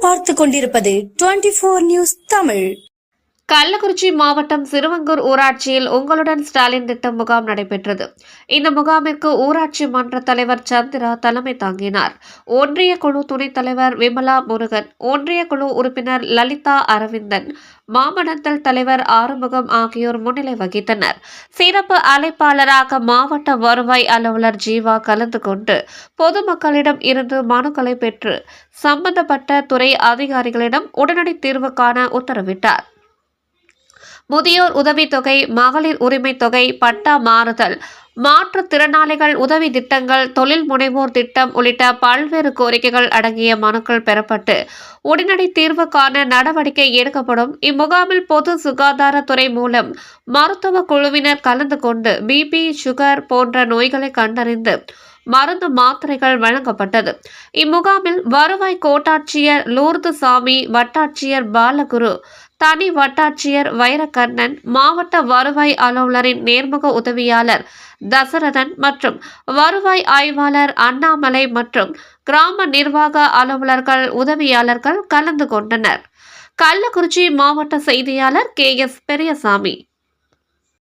பார்த்து கொண்டிருப்பது twenty four news Tamil. Kallakurichi மாவட்டம் சிறுவங்கூர் ஊராட்சியில் உங்களுடன் ஸ்டாலின் திட்டம் முகாம் நடைபெற்றது. இந்த முகாமிற்கு ஊராட்சி மன்ற தலைவர் சந்திரா தலைமை தாங்கினார். ஒன்றிய குழு துணைத் தலைவர் விமலா முருகன் ஒன்றிய குழு உறுப்பினர் லலிதா அரவிந்தன் மாமனத்தல் தலைவர் ஆறுமுகம் ஆகியோர் முன்னிலை வகித்தனர். சிறப்பு அழைப்பாளராக மாவட்ட வருவாய் அலுவலர் ஜீவா கலந்து கொண்டு பொதுமக்களிடம் இருந்து மனுக்களை பெற்று சம்பந்தப்பட்ட துறை அதிகாரிகளிடம் உடனடி தீர்வு காண உத்தரவிட்டார். முதியோர் உதவித்தொகை மகளிர் உரிமை தொகை பட்டா மாறுதல் மாற்றுத்திறனாளிகள் உதவி திட்டங்கள் தொழில் முனைவோர் திட்டம் உள்ளிட்ட பல்வேறு கோரிக்கைகள் அடங்கிய மனுக்கள் பெறப்பட்டு உடனடி தீர்வு காண நடவடிக்கை எடுக்கப்படும். இம்முகாமில் பொது சுகாதாரத்துறை மூலம் மருத்துவ குழுவினர் கலந்து கொண்டு பிபி சுகர் போன்ற நோய்களை கண்டறிந்து மருந்து மாத்திரைகள் வழங்கப்பட்டது. இம்முகாமில் வருவாய் கோட்டாட்சியர் லூர்து சாமி வட்டாட்சியர் பாலகுரு தனி வட்டாட்சியர் வைரகர்ணன் மாவட்ட வருவாய் அலுவலரின் நேர்முக உதவியாளர் தசரதன் மற்றும் வருவாய் ஆய்வாளர் அண்ணாமலை மற்றும் கிராம நிர்வாக அலுவலர்கள் உதவியாளர்கள் கலந்து கொண்டனர். கள்ளக்குறிச்சி மாவட்ட செய்தியாளர் கே எஸ் பெரியசாமி.